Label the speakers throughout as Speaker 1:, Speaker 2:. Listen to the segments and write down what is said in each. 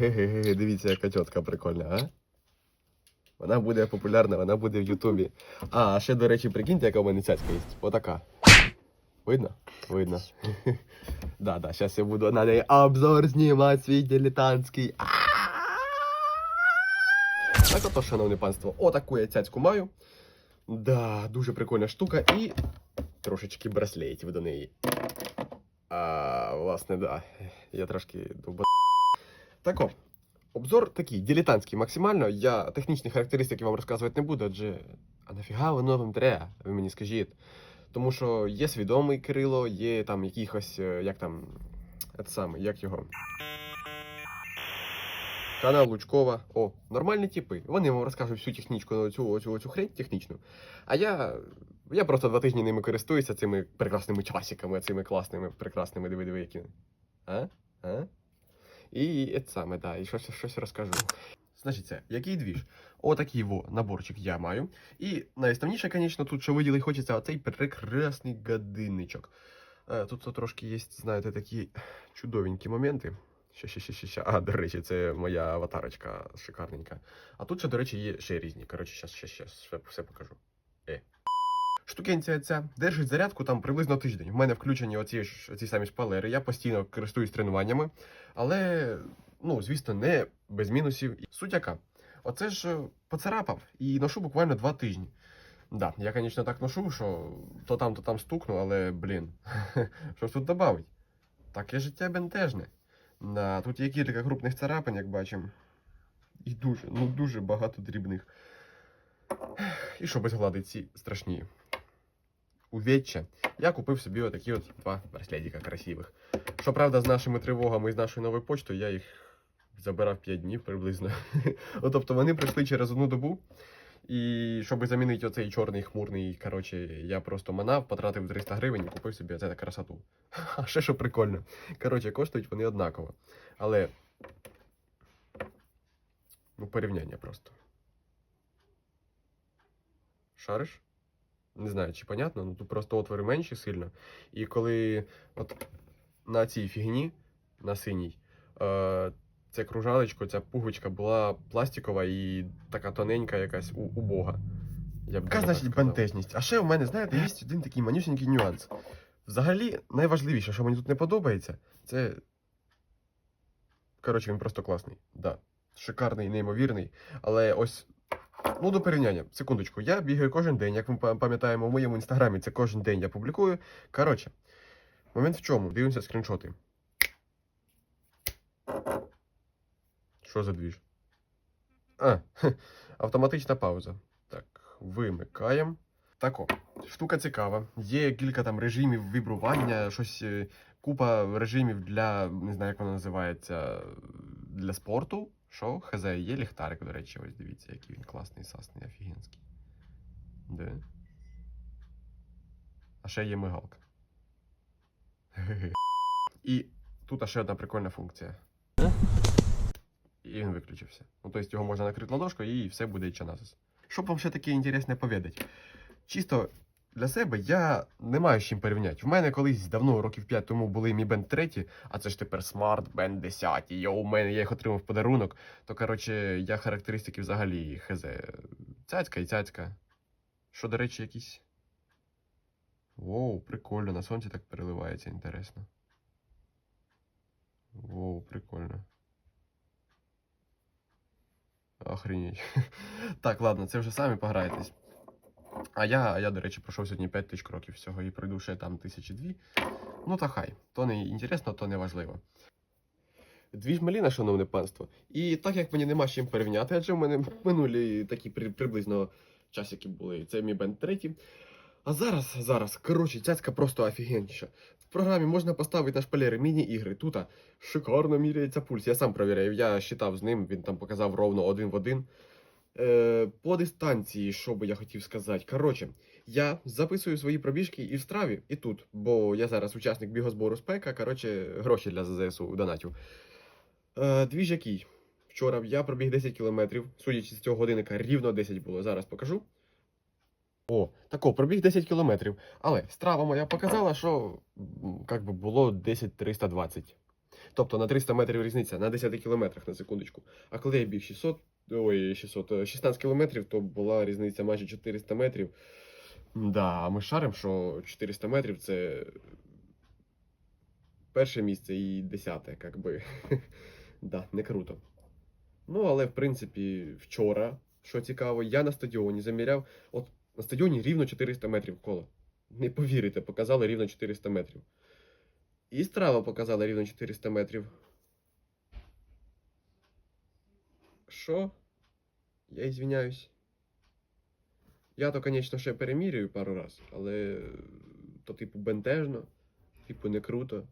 Speaker 1: Ге-ге-ге, дивіться, яка тітка прикольна, а? Вона буде популярна, вона буде в Ютубі. А, ще, до речі, прикиньте, яка в мене цяцька є. Отака. Видно? Видно. Да, да, зараз я буду на неї обзор знімати свій дилетантський. Так ото, шановне панство, отаку я цяцьку маю. Да, дуже прикольна штука і трошечки браслетів до неї. А, власне, да. Я трошки довбо. Так о, обзор такий, дилетантський максимально. Я технічні характеристики вам розказувати не буду, адже а нафіга воно вам треба, ви мені скажіть. Тому що є свідомий Кирило, є там якихось, е, як там, це саме, як його. Канал Лучкова. О, нормальні типи. Вони вам розкажуть всю технічку на цю, оцю, оцю хрень технічну. А я. Я просто два тижні ними користуюся цими прекрасними часиками, цими класними, прекрасними диви, диви, які. А? А? І це саме, да, і щось, щось розкажу. Значить, який двіж? Отакий во наборчик я маю. І найосновніше, звісно, тут що виділи хочеться оцей прекрасний годинничок. Е, Тут то трошки є, знаєте, такі чудовенькі моменти. Ще, ще, ще, ще, ще. А, до речі, це моя аватарочка шикарненька. А тут ще, до речі, є ще різні. Коротше, щас, щас, щас, все, все покажу. Штукенція ця держить зарядку там приблизно тиждень. В мене включені оці, оці самі шпалери. Я постійно користуюсь тренуваннями, але, ну, звісно, не без мінусів. Суть? Оце ж е, поцарапав і ношу буквально два тижні. Да, я, звісно, так ношу, що то там, то там стукну, але, блін, що ж тут добавить? Таке життя бентежне. Да, тут є кілька крупних царапин, як бачимо. І дуже, ну дуже багато дрібних. І що без глади ці страшні. Увеччя. Я купив собі отакі от два браслетика красивих. Щоправда, з нашими тривогами і з нашою новою почтою я їх забирав 5 днів приблизно. ну, тобто вони прийшли через одну добу. І щоб замінити оцей чорний хмурний, коротше, я просто манав, потратив 300 гривень і купив собі оце красоту. А ще що прикольно. Коротше, коштують вони однаково. Але. Ну, порівняння просто. Шариш? Не знаю, чи понятно, ну тут просто отвори менші сильно. І коли от на цій фігні, на синій, е, це кружалечко, ця пуговичка була пластикова і така тоненька якась у, убога. Я б
Speaker 2: Яка значить бентежність?
Speaker 1: А ще у мене, знаєте, є один такий манюсенький нюанс. Взагалі, найважливіше, що мені тут не подобається, це. Коротше, він просто класний. Да. Шикарний, неймовірний. Але ось. Ну, до порівняння, секундочку, я бігаю кожен день, як ми пам'ятаємо, у моєму інстаграмі це кожен день я публікую. Коротше, момент в чому? Дивимося скріншоти. Що за двіж? А, автоматична пауза. Так, вимикаємо. Так, о, штука цікава. Є кілька там режимів вібрування, щось, е, купа режимів для, не знаю, як воно називається, для спорту. Що? Хз, є ліхтарик, до речі, ось дивіться, який він класний, сасний, офігенський. Де? А ще є мигалка. І тут ще одна прикольна функція. І він виключився. Ну, тобто його можна накрити ладошкою і все буде чанасис. Щоб вам ще таке інтересне повідати. Чисто для себе я не маю з чим порівняти. В мене колись давно, років 5 тому, були Mi Band 3, а це ж тепер Smart Band 10. І у мене я їх отримав подарунок. То, коротше, я характеристики взагалі хз. Цяцька і цяцька. Що, до речі, якісь. Воу, прикольно, на сонці так переливається, інтересно. Воу, прикольно. Охренеть. Так, ладно, це вже самі пограєтесь. А я, а я, до речі, пройшов сьогодні 5 тисяч кроків всього і пройду ще там тисячі дві. Ну та хай. То не інтересно, то не важливо. Дві ж маліна, шановне панство. І так як мені нема з чим порівняти, адже в мене минулі такі при, приблизно часики були. Це мій бенд 3. А зараз, зараз, коротше, цяцька просто офігенніша. В програмі можна поставити на шпалери міні-ігри. Тут шикарно міряється пульс. Я сам провіряю, я считав з ним, він там показав ровно один в один. Е, по дистанції, що би я хотів сказати. Коротше, я записую свої пробіжки і в страві, і тут, бо я зараз учасник бігозбору спека, коротше, гроші для ЗСУ донатів. Е, двіж який? Вчора я пробіг 10 кілометрів, судячи з цього годинника, рівно 10 було. Зараз покажу. О, тако, пробіг 10 кілометрів. Але страва моя показала, що как би було 10 320. Тобто на 300 метрів різниця, на 10 кілометрах на секундочку. А коли я біг 600, ой, 600, е, 16 кілометрів, то була різниця майже 400 метрів. Да, ми шаримо, що 400 метрів це перше місце і десяте, як би. да, не круто. Ну, але в принципі, вчора, що цікаво, я на стадіоні заміряв. От на стадіоні рівно 400 метрів коло. Не повірите, показали рівно 400 метрів. І страва показала рівно 400 метрів. Що? Я извиняюсь. Я то, звісно, ще перемірюю пару раз, але то, типу, бентежно, типу, не круто.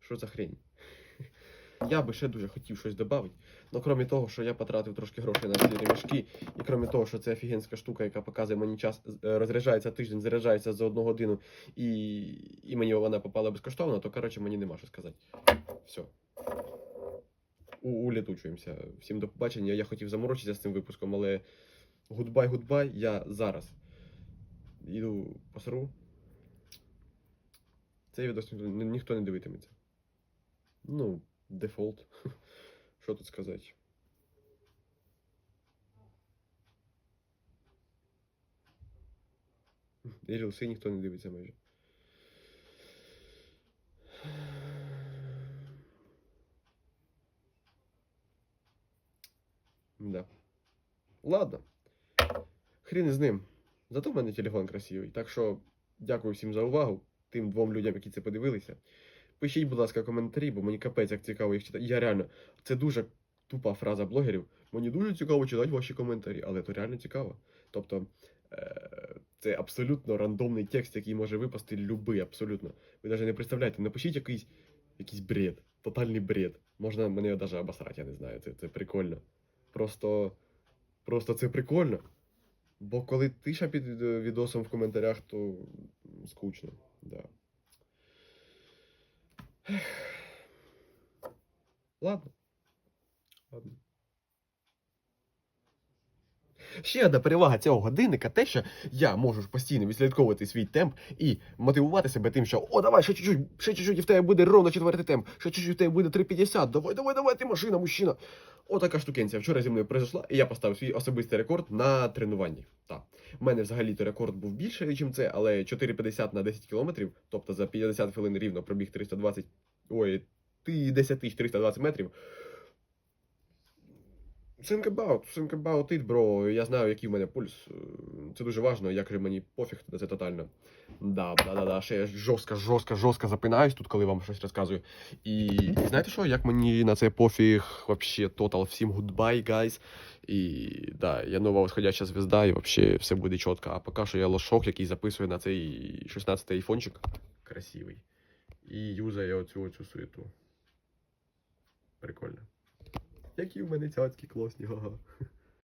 Speaker 1: Що за хрень? Я би ще дуже хотів щось додати. Ну, крім того, що я потратив трошки грошей на ці ремішки, і крім того, що це офігенська штука, яка показує мені час, е, розряджається тиждень, заряджається за одну годину, і, і мені вона попала безкоштовно, то коротше мені нема що сказати. Все. Улітучуємося. Всім до побачення. Я хотів заморочитися з цим випуском, але гудбай, гудбай, я зараз йду посру. Цей відос ні- ніхто не дивитиметься. Ну, дефолт. Що тут сказати? І рілси ніхто не дивиться майже. Да. Ладно. Хрін із ним. Зато в мене телефон красивий. Так що дякую всім за увагу. Тим двом людям, які це подивилися. Пишіть, будь ласка, коментарі, бо мені капець як цікаво їх читати. Я реально, це дуже тупа фраза блогерів. Мені дуже цікаво читати ваші коментарі, але це реально цікаво. Тобто, е- це абсолютно рандомний текст, який може випасти любий, абсолютно. Ви навіть не представляєте, напишіть якийсь, якийсь бред, тотальний бред. Можна мене навіть обосрати, я не знаю. Це, це прикольно. Просто, просто це прикольно. Бо коли тиша під е, відосом в коментарях, то скучно. Да. Ладно. Ладно. Ще одна перевага цього годинника те, що я можу постійно відслідковувати свій темп і мотивувати себе тим, що о, давай, ще чуть-чуть, ще чуть-чуть, і в тебе буде ровно четвертий темп, ще чуть-чуть в тебе буде 3,50, давай, давай, давай, ти машина, мужчина. Отака штукенця вчора зі мною произошла, і я поставив свій особистий рекорд на тренуванні. Так. У мене взагалі-то рекорд був більший, ніж це, але 4,50 на 10 кілометрів, тобто за 50 хвилин рівно пробіг 320, ой, ти 10 тисяч 320 метрів. Think about, think about it, бро. Я знаю, який в мене пульс. Це дуже важливо, як же мені пофіг це тотально. Да, да, да, да. Ще я жорстко, жорстко, жорстко запинаюсь тут, коли вам щось розказую. І, знаєте що, як мені на це пофіг, вообще, тотал, всім goodbye, guys. І да, я нова восходяща звезда, і вообще все буде чітко. А поки що я лошок, який записує на цей 16-й айфончик. Красивий. І юзає оцю оцю суету. Прикольно. Які в мене цяцькі класні, га-га.